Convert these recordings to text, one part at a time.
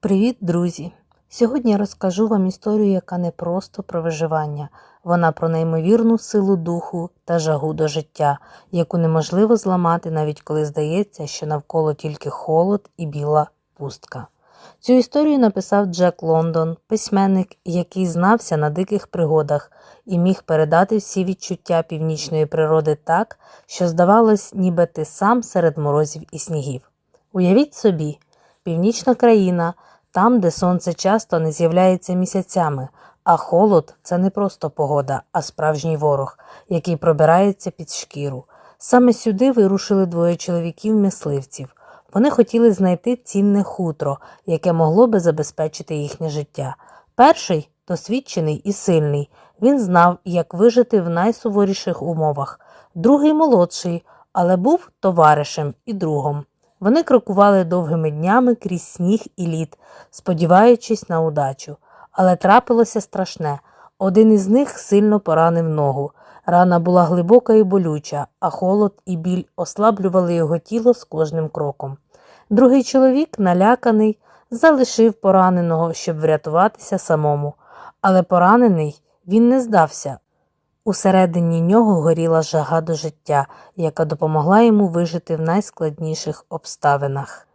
Привіт, друзі! Сьогодні я розкажу вам історію, яка не просто про виживання, вона про неймовірну силу духу та жагу до життя, яку неможливо зламати, навіть коли здається, що навколо тільки холод і біла пустка. Цю історію написав Джек Лондон, письменник, який знався на диких пригодах і міг передати всі відчуття північної природи так, що здавалось, ніби ти сам серед морозів і снігів. Уявіть собі, північна країна, там, де сонце часто не з'являється місяцями, а холод це не просто погода, а справжній ворог, який пробирається під шкіру. Саме сюди вирушили двоє чоловіків-мисливців. Вони хотіли знайти цінне хутро, яке могло би забезпечити їхнє життя. Перший досвідчений і сильний. Він знав, як вижити в найсуворіших умовах. Другий молодший, але був товаришем і другом. Вони крокували довгими днями крізь сніг і лід, сподіваючись на удачу. Але трапилося страшне. Один із них сильно поранив ногу. Рана була глибока і болюча, а холод і біль ослаблювали його тіло з кожним кроком. Другий чоловік, наляканий, залишив пораненого, щоб врятуватися самому. Але поранений він не здався. Усередині нього горіла жага до життя, яка допомогла йому вижити в найскладніших обставинах.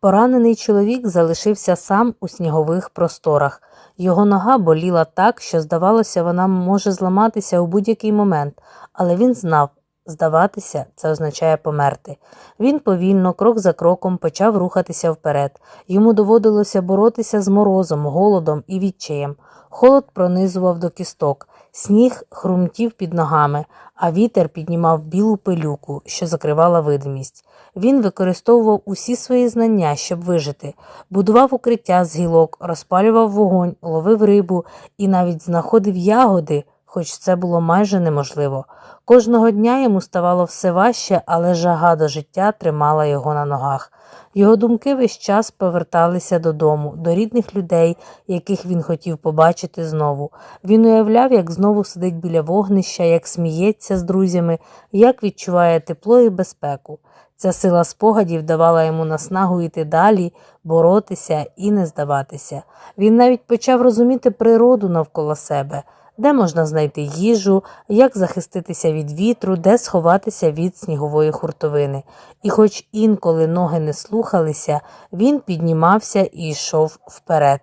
Поранений чоловік залишився сам у снігових просторах. Його нога боліла так, що, здавалося, вона може зламатися у будь-який момент, але він знав, здаватися це означає померти. Він повільно, крок за кроком, почав рухатися вперед. Йому доводилося боротися з морозом, голодом і відчаєм. Холод пронизував до кісток. Сніг хрумтів під ногами, а вітер піднімав білу пилюку, що закривала видимість. Він використовував усі свої знання, щоб вижити, будував укриття з гілок, розпалював вогонь, ловив рибу і навіть знаходив ягоди, хоч це було майже неможливо. Кожного дня йому ставало все важче, але жага до життя тримала його на ногах. Його думки весь час поверталися додому, до рідних людей, яких він хотів побачити знову. Він уявляв, як знову сидить біля вогнища, як сміється з друзями, як відчуває тепло і безпеку. Ця сила спогадів давала йому наснагу йти далі, боротися і не здаватися. Він навіть почав розуміти природу навколо себе де можна знайти їжу, як захиститися від вітру, де сховатися від снігової хуртовини. І, хоч інколи ноги не слухалися, він піднімався і йшов вперед.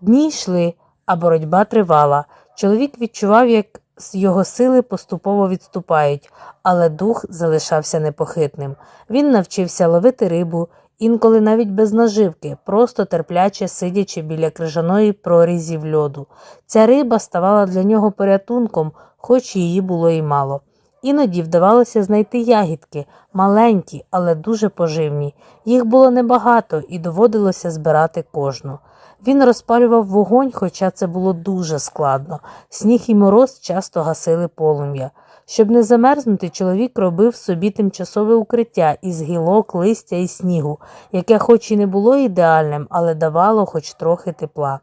Дні йшли, а боротьба тривала. Чоловік відчував, як його сили поступово відступають, але дух залишався непохитним. Він навчився ловити рибу, інколи навіть без наживки, просто терпляче сидячи біля крижаної прорізів льоду. Ця риба ставала для нього порятунком, хоч її було і мало. Іноді вдавалося знайти ягідки, маленькі, але дуже поживні. Їх було небагато і доводилося збирати кожну. Він розпалював вогонь, хоча це було дуже складно. Сніг і мороз часто гасили полум'я. Щоб не замерзнути, чоловік робив собі тимчасове укриття із гілок, листя і снігу, яке, хоч і не було ідеальним, але давало хоч трохи тепла.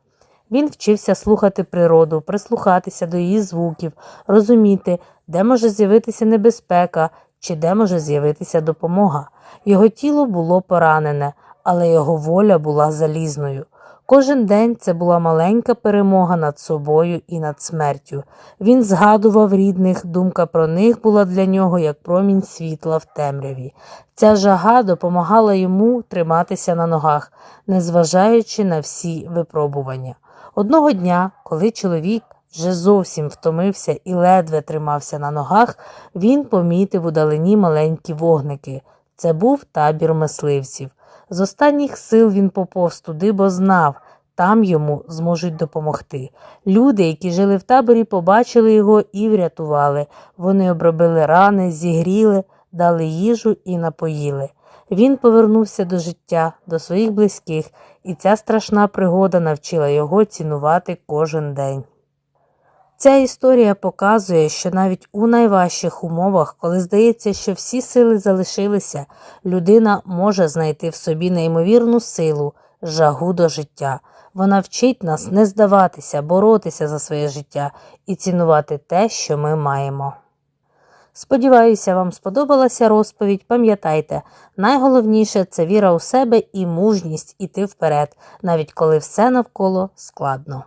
Він вчився слухати природу, прислухатися до її звуків, розуміти, де може з'явитися небезпека чи де може з'явитися допомога. Його тіло було поранене, але його воля була залізною. Кожен день це була маленька перемога над собою і над смертю. Він згадував рідних, думка про них була для нього як промінь світла в темряві. Ця жага допомагала йому триматися на ногах, незважаючи на всі випробування. Одного дня, коли чоловік вже зовсім втомився і ледве тримався на ногах, він помітив у далині маленькі вогники. Це був табір мисливців. З останніх сил він поповз туди, бо знав, там йому зможуть допомогти. Люди, які жили в таборі, побачили його і врятували. Вони обробили рани, зігріли, дали їжу і напоїли. Він повернувся до життя, до своїх близьких, і ця страшна пригода навчила його цінувати кожен день. Ця історія показує, що навіть у найважчих умовах, коли здається, що всі сили залишилися, людина може знайти в собі неймовірну силу, жагу до життя. Вона вчить нас не здаватися, боротися за своє життя і цінувати те, що ми маємо. Сподіваюся, вам сподобалася розповідь. Пам'ятайте, найголовніше це віра у себе і мужність іти вперед, навіть коли все навколо складно.